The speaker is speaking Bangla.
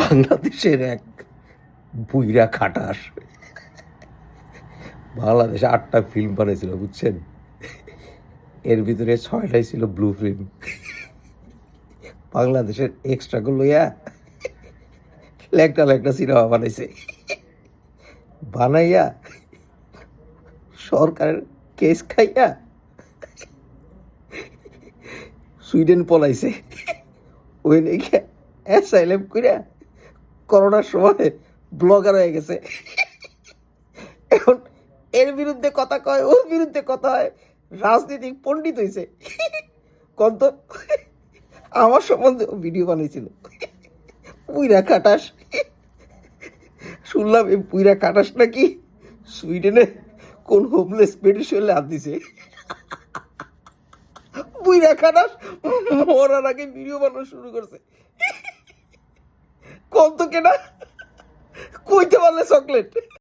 বাংলাদেশের এক বুইরা খাটাস বাংলাদেশে আটটা ফিল্ম বানিয়েছিল বুঝছেন? এর ভিতরে ছয়টাই ছিল ব্লু ফিল্ম বাংলাদেশের এক্সট্রাগুলো লইয়া লেকটা লেকটা সিনেমা বানাইছে। বানাইয়া, সরকারের কেস খাইয়া, সুইডেন পলাইছে। ওই নাকি অ্যাসাইলেম কইরা করোনার সময় ব্লগার হয়ে গেছে। এখন এর বিরুদ্ধে কথা কয়, ওর বিরুদ্ধে কথা হয়। রাজনীতিক পণ্ডিত হয়েছে কত আমার সম্বন্ধে ভিডিও বানিয়েছিল পুইরা কাটাস শুনলাম এই পুইরা কাটাস নাকি সুইডেনে কোন হোমলেস পেটিশনে হাত দিছে। পুইরা কাটাস মরার আগে ভিডিও বানানো শুরু করছে। কেনা কইতে পারলে চকলেট